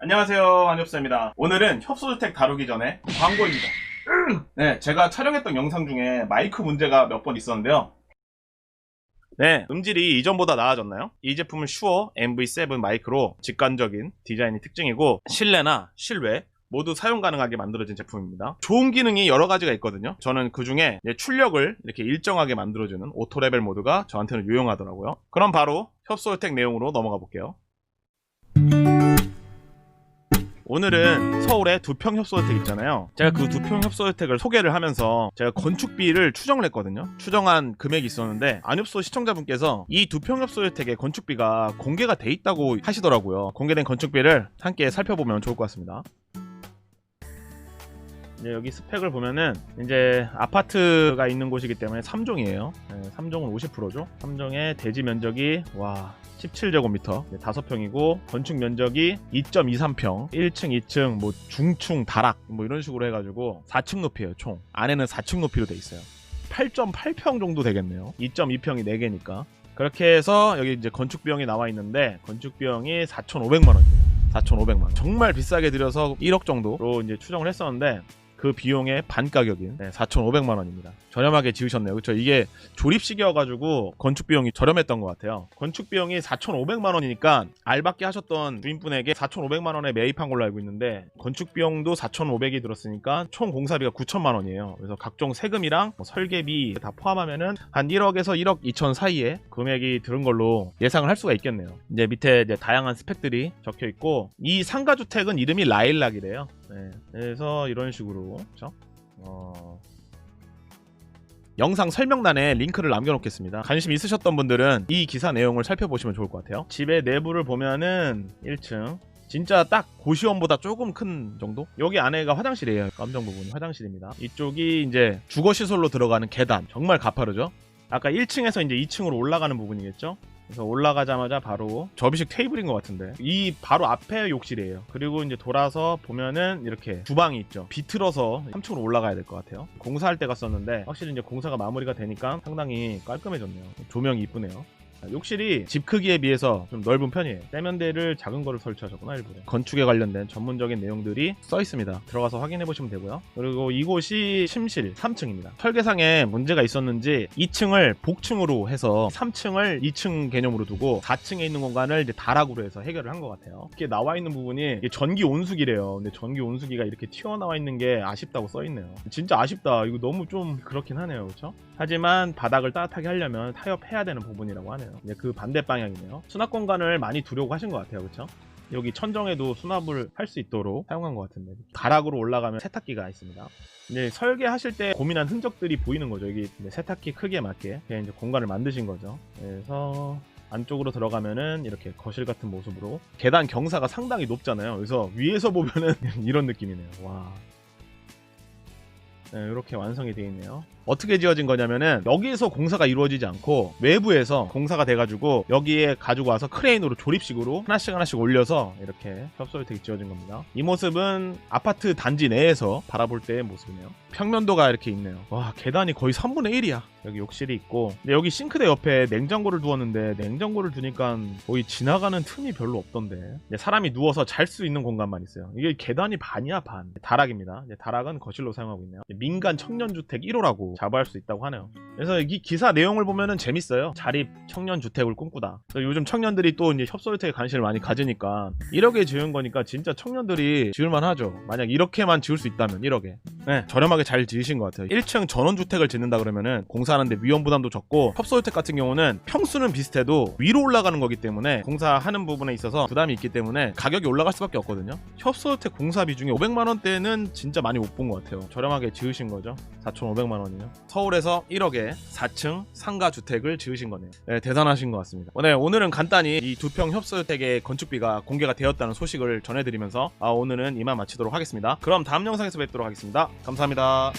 안녕하세요 안엽사입니다 오늘은 협소주택 다루기 전에 광고입니다 네 제가 촬영했던 영상 중에 마이크 문제가 몇 번 있었는데요 네 음질이 이전보다 나아졌나요? 이 제품은 슈어 MV7 마이크로 직관적인 디자인이 특징이고 실내나 실외 모두 사용 가능하게 만들어진 제품입니다. 좋은 기능이 여러 가지가 있거든요. 저는 그 중에 출력을 이렇게 일정하게 만들어주는 오토 레벨 모드가 저한테는 유용하더라고요. 그럼 바로 협소주택 내용으로 넘어가 볼게요. 오늘은 서울의 두평 협소주택 있잖아요. 제가 그 두평 협소주택을 소개를 하면서 제가 건축비를 추정을 했거든요. 추정한 금액이 있었는데 안협소 시청자분께서 이 두평 협소주택의 건축비가 공개가 돼 있다고 하시더라고요. 공개된 건축비를 함께 살펴보면 좋을 것 같습니다. 이제 여기 스펙을 보면은 이제 아파트가 있는 곳이기 때문에 3종이에요. 3종은 50%죠. 3종의 대지 면적이 와 17제곱미터. 5평이고 건축 면적이 2.23평. 1층 2층 뭐 중충 다락 뭐 이런 식으로 해가지고 4층 높이에요 총. 안에는 4층 높이로 돼 있어요. 8.8평 정도 되겠네요. 2.2평이 4개니까. 그렇게 해서 여기 이제 건축 비용이 나와 있는데 건축 비용이 4,500만 원이에요. 4,500만 원. 정말 비싸게 들여서 1억 정도로 이제 추정을 했었는데 그 비용의 반 가격인 4,500만 원입니다. 저렴하게 지으셨네요. 그렇죠? 이게 조립식이어가지고 건축 비용이 저렴했던 것 같아요. 건축 비용이 4,500만 원이니까 알바끼 하셨던 주인분에게 4,500만 원에 매입한 걸로 알고 있는데 건축 비용도 4,500이 들었으니까 총 공사비가 9천만 원이에요. 그래서 각종 세금이랑 뭐 설계비 다 포함하면은 한 1억에서 1억 2천 사이에 금액이 들은 걸로 예상을 할 수가 있겠네요. 이제 밑에 이제 다양한 스펙들이 적혀 있고 이 상가 주택은 이름이 라일락이래요. 네, 그래서 이런 식으로 그렇죠? 어... 영상 설명란에 링크를 남겨놓겠습니다. 관심 있으셨던 분들은 이 기사 내용을 살펴보시면 좋을 것 같아요. 집의 내부를 보면은 1층 진짜 딱 고시원보다 조금 큰 정도? 여기 안에가 화장실이에요. 감정 부분 화장실입니다. 이쪽이 이제 주거 시설로 들어가는 계단. 정말 가파르죠? 아까 1층에서 이제 2층으로 올라가는 부분이겠죠? 그래서 올라가자마자 바로 접이식 테이블인 것 같은데. 이 바로 앞에 욕실이에요. 그리고 이제 돌아서 보면은 이렇게 주방이 있죠. 비틀어서 3층으로 올라가야 될 것 같아요. 공사할 때 갔었는데 확실히 이제 공사가 마무리가 되니까 상당히 깔끔해졌네요. 조명이 이쁘네요 욕실이 집 크기에 비해서 좀 넓은 편이에요. 세면대를 작은 거를 설치하셨구나 일부러. 건축에 관련된 전문적인 내용들이 써 있습니다. 들어가서 확인해 보시면 되고요. 그리고 이곳이 침실 3층입니다. 설계상에 문제가 있었는지 2층을 복층으로 해서 3층을 2층 개념으로 두고 4층에 있는 공간을 이제 다락으로 해서 해결을 한 것 같아요. 이렇게 나와 있는 부분이 이게 전기 온수기래요. 근데 전기 온수기가 이렇게 튀어나와 있는 게 아쉽다고 써 있네요. 진짜 아쉽다. 이거 너무 좀 그렇긴 하네요. 그렇죠? 하지만 바닥을 따뜻하게 하려면 타협해야 되는 부분이라고 하네요. 이제 그 반대 방향이네요. 수납 공간을 많이 두려고 하신 것 같아요. 그렇죠? 여기 천정에도 수납을 할 수 있도록 사용한 것 같은데 가락으로 올라가면 세탁기가 있습니다. 이제 설계하실 때 고민한 흔적들이 보이는 거죠. 여기 세탁기 크기에 맞게 이제 공간을 만드신 거죠. 그래서 안쪽으로 들어가면은 이렇게 거실 같은 모습으로 계단 경사가 상당히 높잖아요. 그래서 위에서 보면은 이런 느낌이네요. 와. 네, 이렇게 완성이 되어 있네요. 어떻게 지어진 거냐면은 여기에서 공사가 이루어지지 않고 외부에서 공사가 돼가지고 여기에 가지고 와서 크레인으로 조립식으로 하나씩 하나씩 올려서 이렇게 협소주택이 지어진 겁니다. 이 모습은 아파트 단지 내에서 바라볼 때의 모습이네요. 평면도가 이렇게 있네요. 와 계단이 거의 3분의 1이야. 여기 욕실이 있고 근데 여기 싱크대 옆에 냉장고를 두었는데 냉장고를 두니까 거의 지나가는 틈이 별로 없던데 사람이 누워서 잘 수 있는 공간만 있어요. 이게 계단이 반이야 반. 다락입니다. 다락은 거실로 사용하고 있네요. 민간 청년주택 1호라고 자부할 수 있다고 하네요. 그래서 이 기사 내용을 보면은 재밌어요. 자립 청년 주택을 꿈꾸다. 요즘 청년들이 또 이제 협소주택에 관심을 많이 가지니까 1억에 지은 거니까 진짜 청년들이 지을만 하죠. 만약 이렇게만 지을 수 있다면 1억에. 네, 저렴하게 잘 지으신 것 같아요. 1층 전원주택을 짓는다 그러면은 하는데 위험 부담도 적고 협소주택 같은 경우는 평수는 비슷해도 위로 올라가는 거기 때문에 공사하는 부분에 있어서 부담이 있기 때문에 가격이 올라갈 수밖에 없거든요. 협소주택 공사비 중에 500만 원대는 진짜 많이 못 본 것 같아요. 저렴하게 지으신 거죠. 4,500만 원이요. 서울에서 1억에 4층 상가 주택을 지으신 거네요. 네, 대단하신 것 같습니다. 네, 오늘은 간단히 이 두 평 협소주택의 건축비가 공개가 되었다는 소식을 전해드리면서 아, 오늘은 이만 마치도록 하겠습니다. 그럼 다음 영상에서 뵙도록 하겠습니다. 감사합니다.